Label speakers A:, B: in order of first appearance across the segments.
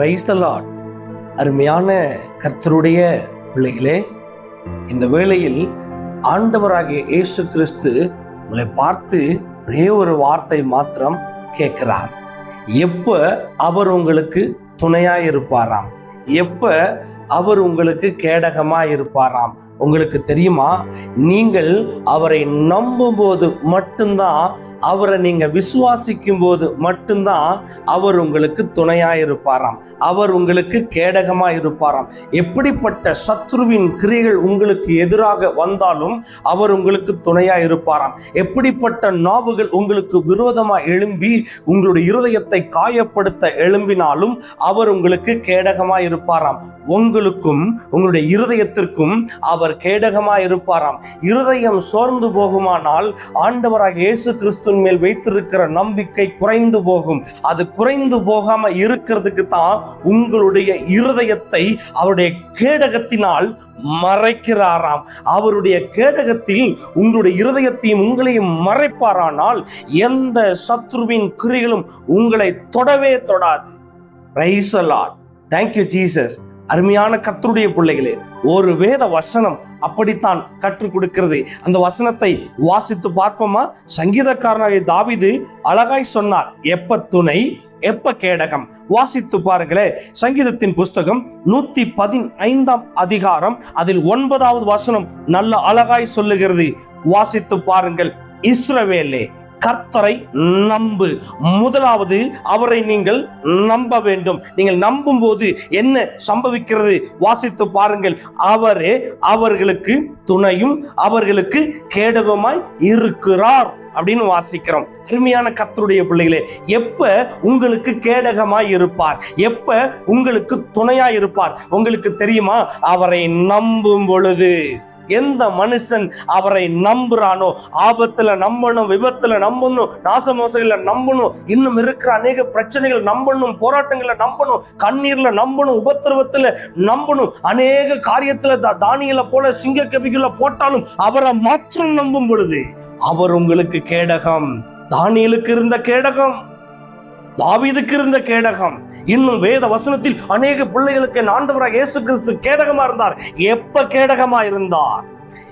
A: Praise the lot அருமையான கர்த்தருடைய பிள்ளைகளே இந்த வேளையில் ஆண்டவராகிய இயேசு கிறிஸ்து உங்களை பார்த்து ஒரே ஒரு வார்த்தை மாத்திரம் கேட்கிறார். எப்ப அவர் உங்களுக்கு துணையாக இருப்பாராம் எப்ப அவர் உங்களுக்கு கேடகமா இருப்பாராம். உங்களுக்கு தெரியுமா? நீங்கள் அவரை நம்பும்போது மட்டும்தான் அவரை நீங்க விசுவாசிக்கும் போது மட்டும்தான் அவர் உங்களுக்கு துணையா இருப்பாராம். அவர் உங்களுக்கு கேடகமா இருப்பாராம். எப்படிப்பட்ட சத்ருவின் கிரியைகள் உங்களுக்கு எதிராக வந்தாலும் அவர் உங்களுக்கு துணையா இருப்பாராம். எப்படிப்பட்ட நாவுகள் உங்களுக்கு விரோதமா எழும்பி உங்களுடைய இருதயத்தை காயப்படுத்த எழும்பினாலும் அவர் உங்களுக்கு கேடகமா இருப்பாராம். உங்களுக்கும் உங்களுடைய இருதயத்திற்கும் அவர் கேடகமா இருப்பாராம் இருதயம் சோர்ந்து போகுமானால் ஆண்டவராக இயேசு கிறிஸ்துவின் மேல் வைத்திருக்கிற நம்பிக்கை குறைந்து போகும். அது குறைந்து போகாம இருக்கிறதுக்கு தான் உங்களுடைய இருதயத்தை அவருடைய கேடகத்தினால் மறைக்கிறாராம். அவருடைய கேடகத்தில் உங்களுடைய இருதயத்தையும் உங்களையும் மறைப்பாரானால் எந்த சத்ருவின் கிரிகளும் உங்களை தொடவே தொடாது. ரைஸ் தேங்க்யூ ஜீசஸ் அருமையான கத்தருடைய பிள்ளைகளே ஒரு வேத வசனம் அப்படித்தான் கற்றுக் கொடுக்கிறது. அந்த வசனத்தை வாசித்து பார்ப்போமா? சங்கீதக்காரனாக தாவிது அழகாய் சொன்னார் எப்ப துணை எப்ப கேடகம்? வாசித்து பாருங்களே சங்கீதத்தின் புஸ்தகம் நூத்தி பதினைந்தாம் அதிகாரம் அதில் ஒன்பதாவது வசனம் நல்ல அழகாய் சொல்லுகிறது. வாசித்து பாருங்கள் இஸ்ரவேலே கர்த்தரை நம்பு. முதலாவது அவரை நீங்கள் நம்ப வேண்டும். நீங்கள் நம்பும் போது என்ன சம்பவிக்கிறது வாசித்து பாருங்கள். அவரே அவர்களுக்கு துணையும் அவர்களுக்கு கேடகமாய் இருக்கிறார் அப்படின்னு வாசிக்கிறோம். அருமையான கர்த்தருடைய பிள்ளைகளே எப்ப உங்களுக்கு கேடகமாய் இருப்பார்? எப்ப உங்களுக்கு துணையாய் இருப்பார்? உங்களுக்கு தெரியுமா? அவரை நம்பும் பொழுது. எந்த மனுஷன் அவரை நம்புறானோ ஆபத்துல நம்பணும் விபத்துல நம்பணும் நாசமோசையில நம்பணும் இன்னும் இருக்கிற அநேக பிரச்சனைகள் நம்பணும் போராட்டங்களை நம்பணும் கண்ணீர்ல நம்பணும் உபத்திரவத்துல நம்பணும் அநேக காரியத்துல தா- தானியல போல சிங்க கபிகளை போட்டாலும் அவரை மாற்றம் நம்பும் பொழுது அவர் உங்களுக்கு கேடகம் தானியலுக்கு இருந்த கேடகம். தாவீதுக்கு இருந்த கேடகம். இன்னும் வேத வசனத்தில் அநேக பிள்ளைகளுக்கு ஆண்டவராக இயேசு கிறிஸ்து கேடகமா இருந்தார். எப்ப கேடகமா இருந்தார்?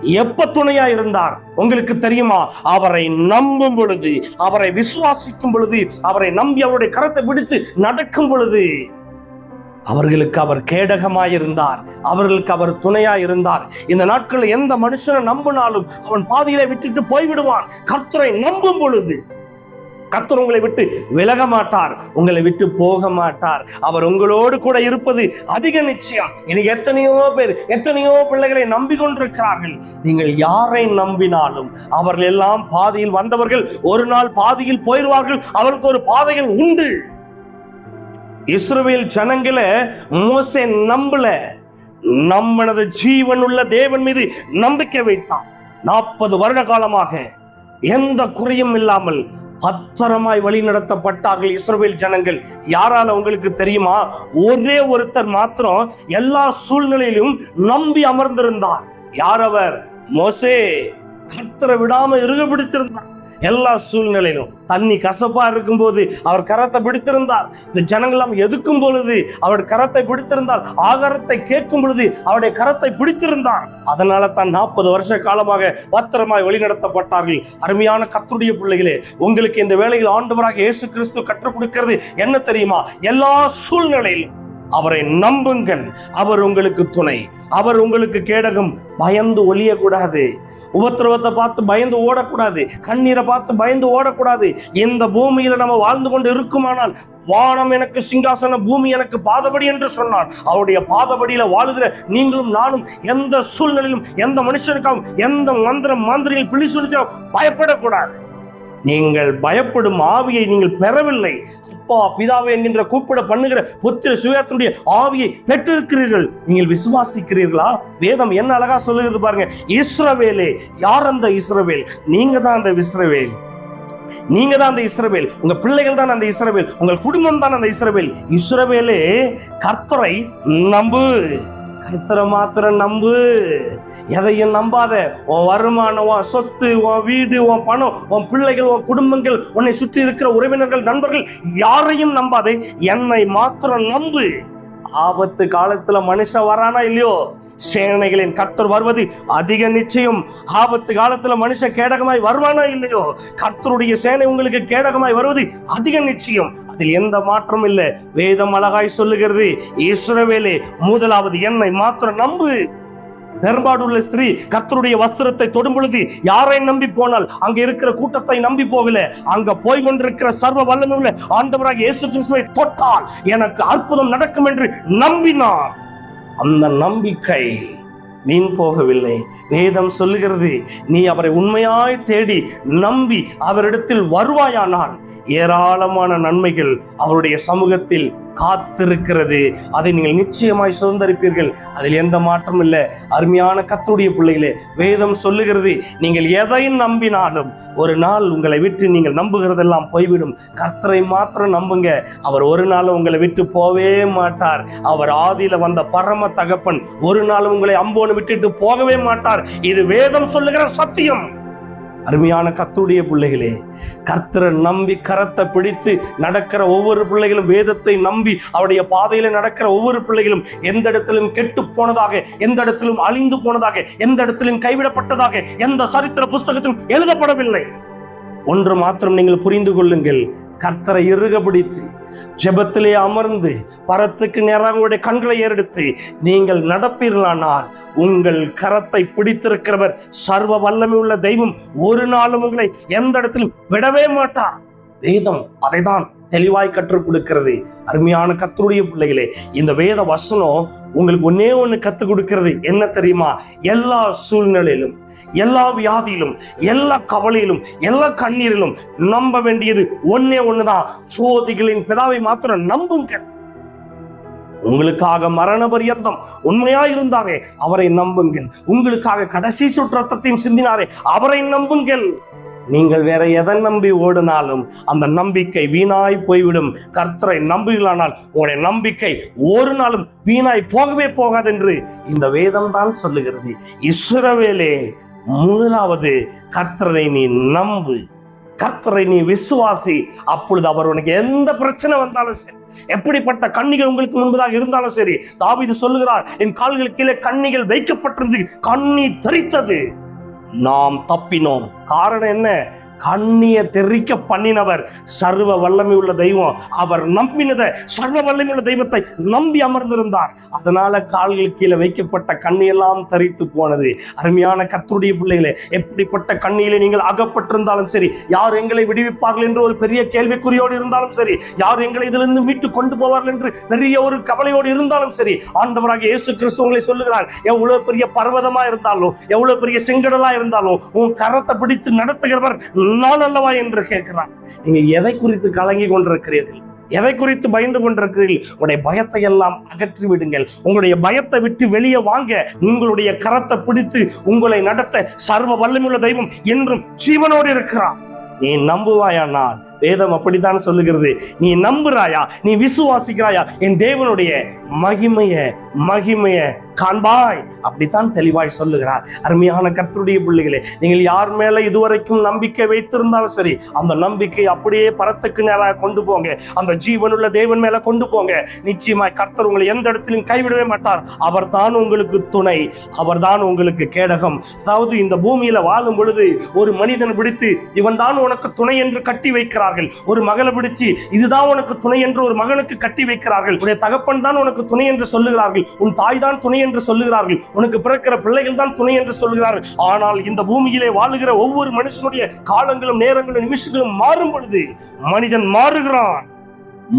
A: எப்ப துணையா இருந்தார்? உங்களுக்கு தெரியுமா? அவரை நம்பும் பொழுது அவரை விசுவாசிக்கும் பொழுது அவரை நம்பி அவருடைய கரத்தை பிடித்து நடக்கும் பொழுது அவர்களுக்கு அவர் கேடகமாய் இருந்தார். அவர்களுக்கு அவர் துணையா இருந்தார். இந்த நாட்களில் எந்த மனுஷனை நம்பினாலும் அவன் பாதியிலே விட்டுட்டு போய்விடுவான். கர்த்தரை நம்பும் பொழுது கத்தர் உங்களை விட்டு விலக மாட்டார் உங்களை விட்டு போக மாட்டார் அவர் உங்களோடு கூட இருப்பது அதிக நிச்சயம். இனி எத்தனையோ பேர் எத்தனையோ பிள்ளைகளை நம்பிக்கொண்டிருக்கிறார்கள். நீங்கள் யாரை நம்பினாலும் அவர்கள் எல்லாம் பாதியில் வந்தவர்கள் ஒரு நாள் பாதியில் போயிடுவார்கள் அவர்களுக்கு ஒரு பாதைகள் உண்டு. இஸ்ரோவேல் ஜனங்களை மோசே நம்பல. நம்மனது ஜீவன் உள்ள தேவன் மீது நம்பிக்கை வைத்தார். நாற்பது வருட காலமாக எந்த குறையும் இல்லாமல் பத்திரமாய் வழி நடத்தப்பட்டார்கள் இஸ்ரோவேல் ஜனங்கள். யாரால உங்களுக்கு தெரியுமா? ஒரே ஒருத்தர் மாத்திரம் எல்லா சூழ்நிலையிலும் நம்பி அமர்ந்திருந்தார். யார் அவர்? மோசே. கர்த்தரை விடாம இருக பிடித்திருந்தார் எல்லா சூழ்நிலையிலும். தண்ணி கசப்பா இருக்கும்போது அவர் கரத்தை பிடித்திருந்தார். இந்த ஜனங்களாம் எதுக்கும் பொழுது அவர் கரத்தை பிடித்திருந்தார் ஆகாரத்தை கேட்கும் பொழுது அவருடைய கரத்தை பிடித்திருந்தார். அதனால தான் நாற்பது வருஷ காலமாக பத்திரமாய் வழிநடத்தப்பட்டார்கள். அருமையான கத்துடைய பிள்ளைகளே உங்களுக்கு இந்த வேளையில் ஆண்டவராக இயேசு கிறிஸ்து கற்றுக் கொடுக்கிறது என்ன தெரியுமா? எல்லா சூழ்நிலையிலும். அவரை நம்புங்கள். அவர் உங்களுக்கு துணை. அவர் உங்களுக்கு கேடகம். பயந்து ஒளியக்கூடாது. உபத்திரவத்தை பார்த்து பயந்து ஓடக்கூடாது. கண்ணீரை பார்த்து பயந்து ஓடக்கூடாது. இந்த பூமியில நம்ம வாழ்ந்து கொண்டு இருக்குமானால் வானம் எனக்கு சிங்காசன பூமி எனக்கு பாதபடி என்று சொன்னார் அவருடைய பாதபடியில வாழுகிற நீங்களும் நானும் எந்த சூழ்நிலையிலும் எந்த மனுஷனுக்காகவும் எந்த மந்திரம் மாந்திரிகள் பிழி சுனிச்சாலும் பயப்படக்கூடாது. நீங்கள் பயப்படும் ஆவியை நீங்கள் பெறவில்லை. அப்பா பிதாவே என்கின்ற கூப்பிட பண்ணுகிற புத்திர சுயத்தினுடைய ஆவியை பெற்றிருக்கிறீர்கள். நீங்கள் விசுவாசிக்கிறீர்களா? வேதம் என்ன அழகா சொல்லுகிறது பாருங்க. இஸ்ரவேலே யார் அந்த இஸ்ரவேல்? நீங்க தான் அந்த இஸ்ரவேல். நீங்க தான் அந்த இஸ்ரவேல். உங்க பிள்ளைகள் தான் அந்த இஸ்ரவேல். உங்கள் குடும்பம் தான் அந்த இஸ்ரவேல். இஸ்ரவேலே கர்த்தரை நம்பு. கர்த்தரை மாத்திரம் நம்பு. எதையும் நம்பாத உன் வருமானம் உன் சொத்து உன் வீடு உன் பணம் உன் பிள்ளைகள் உன் குடும்பங்கள் உன்னை சுற்றி இருக்கிற உறவினர்கள் நண்பர்கள் யாரையும் நம்பாதே. என்னை மாத்திரம் நம்பு. ஆபத்து காலத்துல மனுஷன் வரானா இல்லையோ? சேனைகளின் கர்த்தர் வருவது அதிக நிச்சயம். ஆபத்து காலத்துல மனுஷன் கேடகமாய் வருவானா இல்லையோ? கர்த்தருடைய சேனை உங்களுக்கு கேடகமாய் வருவது அதிக நிச்சயம். அதில் எந்த மாற்றமும் இல்லை. வேதம் அழகாய் சொல்லுகிறது. இஸ்ரவேலே முதலாவது என்னை மாத்திரம் நம்பு. பெரும்பாடுள்ள ஸ்திரீ கர்த்தருடைய வஸ்திரத்தை தொடும் பொழுது யாரை நம்பி போனால் அங்க இருக்கிற கூட்டத்தை நம்பி போகல. அங்க போய் கொண்டிருக்கிற சர்வ வல்லமையுள்ள ஆண்டவராக இயேசு கிறிஸ்துவை தொட்டால் எனக்கு அற்புதம் நடக்கும் என்று நம்பினார் அந்த நம்பிக்கை வீண் போகவில்லை. வேதம் சொல்லுகிறது நீ அவரை உண்மையாய் தேடி நம்பி அவரிடத்தில் வருவாயானால் ஏராளமான நன்மைகள் அவருடைய சமூகத்தில் காத்திருக்கிறது. அதை நீங்கள் நிச்சயமாய் சுதந்திரிப்பீர்கள். அதில் எந்த மாற்றமும் இல்லை. அருமையான கத்துடைய பிள்ளைகளே வேதம் சொல்லுகிறது நீங்கள் எதை நம்பினாலும் ஒரு நாள் உங்களை விட்டு நீங்கள் நம்புகிறதெல்லாம் போய்விடும். கர்த்தரை மாத்திரம் நம்புங்க. அவர் ஒரு நாள் உங்களை விட்டு போவே மாட்டார். அவர் ஆதியில வந்த பரம தகப்பன் ஒரு நாள் உங்களை அம்போன்னு விட்டுட்டு போகவே மாட்டார். இது வேதம் சொல்லுகிற சத்தியம். அருமையான கத்துடைய பிள்ளைகளே கர்த்தரை நம்பி கரத்தை பிடித்து நடக்கிற ஒவ்வொரு பிள்ளைகளும் வேதத்தை நம்பி அவருடைய பாதையில நடக்கிற ஒவ்வொரு பிள்ளைகளும் எந்த இடத்திலும் கெட்டு போனதாக எந்த இடத்திலும் அழிந்து போனதாக எந்த இடத்திலும் கைவிடப்பட்டதாக எந்த சரித்திர புஸ்தகத்திலும் எழுதப்படவில்லை. ஒன்று மாத்திரம் நீங்கள் புரிந்து கொள்ளுங்கள் கர்த்தரை இறுக பிடித்து ஜெபத்திலே அமர்ந்து பரத்துக்கு நேராக உங்களுடைய கண்களை ஏறெடுத்து நீங்கள் நடப்பீர்களானால் உங்கள் கரத்தை பிடித்திருக்கிறவர் சர்வ வல்லமை உள்ள தெய்வம் ஒரு நாளும் உங்களை எந்த இடத்திலும் விடவே மாட்டார். வேதம் அதைதான் தெளிவாய் கற்றுக் கொடுக்கிறது. அருமையான கத்தருடைய பிள்ளைகளே இந்த வேத வசனம் உங்களுக்கு ஒன்னே ஒன்று கற்றுக் கொடுக்கிறது. என்ன தெரியுமா? எல்லா சூழ்நிலையிலும் எல்லா வியாதியிலும் எல்லா கவலையிலும் எல்லா கண்ணீரிலும் நம்ப வேண்டியது ஒன்னே ஒண்ணுதான். சோதிகளின் பிதாவை மாத்திரம் நம்புங்க உங்களுக்காக மரண பரியந்தம் உண்மையா இருந்தாரே அவரை நம்புங்கள். உங்களுக்காக கடைசி சுற்றத்தையும் சிந்தினாரே அவரை நம்புங்கள். நீங்கள் வேற எதை நம்பி ஓடினாலும் அந்த நம்பிக்கை வீணாய் போய்விடும். கர்த்தரை நம்புகிறானால் உங்களுடைய நம்பிக்கை ஒரு நாளும் வீணாய் போகவே போகாது என்று இந்த வேதம் தான் சொல்லுகிறது. இஸ்ரவேலே முதலாவது கர்த்தரை நீ நம்பு. கர்த்தரை நீ விசுவாசி. அப்பொழுது அவர் உனக்கு எந்த பிரச்சனை வந்தாலும் சரி எப்படிப்பட்ட கண்ணிகள் உங்களுக்கு முன்பதாக இருந்தாலும் சரி தாவிது சொல்லுகிறார் என் கால்கள் கீழே கண்ணிகள் வைக்கப்பட்டிருந்து கண்ணி தரித்தது நாம் தப்பினோம். காரணம் என்ன? கண்ணிய தெரிக்க பண்ணினவர் சர்வ வல்லமை உள்ள தெய்வம். அவர் நம்பினத சர்வ வல்லமை உள்ள தெய்வத்தை நம்பி அமர்ந்திருந்தார். அதனால கால்கள் கீழே வைக்கப்பட்ட கண்ணியெல்லாம் தரித்து போனது. அருமையான கத்துடைய பிள்ளைகளே எப்படிப்பட்ட கண்ணியிலே நீங்கள் அகப்பட்டிருந்தாலும் சரி யார் எங்களை விடுவிப்பார்கள் என்று ஒரு பெரிய கேள்விக்குறியோடு இருந்தாலும் சரி யார் எங்களை இதிலிருந்து மீட்டு கொண்டு போவார்கள் என்று பெரிய ஒரு கவலையோடு இருந்தாலும் சரி ஆண்டவராக இயேசு கிறிஸ்து உங்களை சொல்லுகிறார் எவ்வளவு பெரிய பர்வதமா இருந்தாலும் எவ்வளவு பெரிய செங்கடலா இருந்தாலும் உன் கரத்தை பிடித்து நடத்துகிறவர் எல்லாம் அல்லவா என்று கேட்கிறான். நீங்கள் எதை குறித்து கலங்கி கொண்டிருக்கிறீர்கள்? எதை குறித்து பயந்து கொண்டிருக்கிறீர்கள்? உங்களுடைய பயத்தை எல்லாம் அகற்றி விடுங்கள். உங்களுடைய பயத்தை விட்டு வெளியே வாங்க. உங்களுடைய கரத்தை பிடித்து உங்களை நடத்த சர்வ வல்லமையுள்ள தெய்வம் என்றும் ஜீவனோடு இருக்கிறான். நீ நம்புவாயானால் வேதம் அப்படித்தான் சொல்லுகிறது. நீ நம்புறாயா நீ விசுவாசிக்கிறாயா? என் தேவனுடைய மகிமைய மகிமைய காண்பாய். அப்படித்தான் தெளிவாய் சொல்லுகிறார். அருமையான கர்த்தருடைய பிள்ளைகளே நீங்கள் யார் மேல இதுவரைக்கும் நம்பிக்கை வைத்திருந்தாலும் சரி அந்த நம்பிக்கை அப்படியே பரத்துக்கு நேராக கொண்டு போங்க. அந்த ஜீவனுள்ள தேவன் மேல கொண்டு போங்க. நிச்சயமாய் கர்த்தர் உங்களை எந்த இடத்திலும் கைவிடவே மாட்டார். அவர் தான் உங்களுக்கு துணை. அவர் தான் உங்களுக்கு கேடகம். அதாவது இந்த பூமியில வாழும் பொழுது ஒரு மனிதன் பிடித்து இவன் தான் உனக்கு துணை என்று கட்டி வைக்கிறார்கள். ஒரு மகளை பிடிச்சு இதுதான் உனக்கு துணை என்று ஒரு மகனுக்கு கட்டி வைக்கிறார்கள். உடைய தகப்பன் தான் உனக்கு துணை என்று சொல்லுகிறார்கள். உன் தாய் தான் துணை என்று சொல்லுகிறார்கள். உனக்கு பிறக்கிற பிள்ளைகள் தான் துணை என்று சொல்லுகிறார்கள். ஆனால் இந்த பூமியிலே வாழுகிற ஒவ்வொரு மனுஷனுடைய காலங்களும் நேரங்களும் நிமிஷங்களும் மாறும் பொழுது மனிதன் மாறுகிறான்.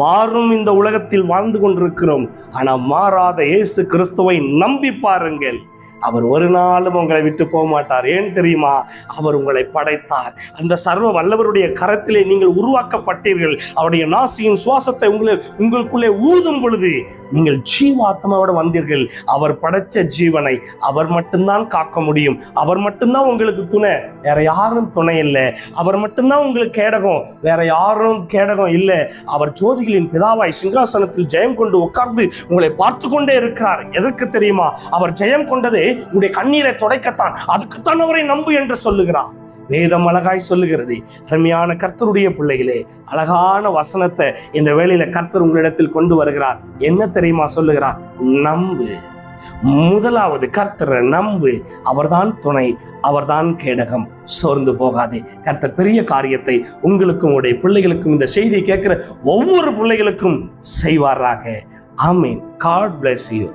A: மாறும் இந்த உலகத்தில் வாழ்ந்து கொண்டிருக்கிறோம். ஆனா மாறாத இயேசு கிறிஸ்துவை நம்பி பாருங்கள். அவர் ஒரு நாளும் உங்களை விட்டு போக மாட்டார் ஏன் தெரியுமா? அவர் உங்களை படைத்தார். அந்த சர்வ வல்லவருடைய கரத்திலே நீங்கள் உருவாக்கப்பட்டீர்கள். அவருடைய நாசியின் சுவாசத்தை உங்களை உங்களுக்குள்ளே ஊதும் பொழுது நீங்கள் ஜீவாத்மாவோட வந்தீர்கள். அவர் படைச்ச ஜீவனை அவர் மட்டும்தான் காக்க முடியும். அவர் மட்டும்தான் உங்களுக்கு துணை. வேற யாரும் துணை இல்லை. அவர் மட்டும்தான் உங்களுக்கு கேடகம். வேற யாரும் கேடகம் இல்லை. அவர் ஜோதிகளின் பிதாவாய் சிங்காசனத்தில் ஜெயம் கொண்டு உட்கார்ந்து உங்களை பார்த்து கொண்டே இருக்கிறார். எதற்கு தெரியுமா? அவர் ஜெயம் ஆண்டது உன்னுடைய கண்ணீரை துடைக்கத்தான். அதுக்குத்தான் அவரை நம்பு என்று சொல்லுகிறார் வேதம் அழகாய் சொல்லுகிறது. அருமையான கர்த்தருடைய பிள்ளைகளே அழகான வசனத்தை இந்த வேளையில கர்த்தர் உங்களிடத்தில் கொண்டு வருகிறார். என்ன தெரியுமா சொல்லுகிறார்? நம்பு. முதலாவது கர்த்தரை நம்பு. அவர்தான் துணை அவர்தான் கேடகம். சோர்ந்து போகாதே. கர்த்தர் பெரிய காரியத்தை உங்களுக்கும் உடைய பிள்ளைகளுக்கும் இந்த செய்தியை கேட்கிற ஒவ்வொரு பிள்ளைகளுக்கும் செய்வாராக. ஆமீன். God bless you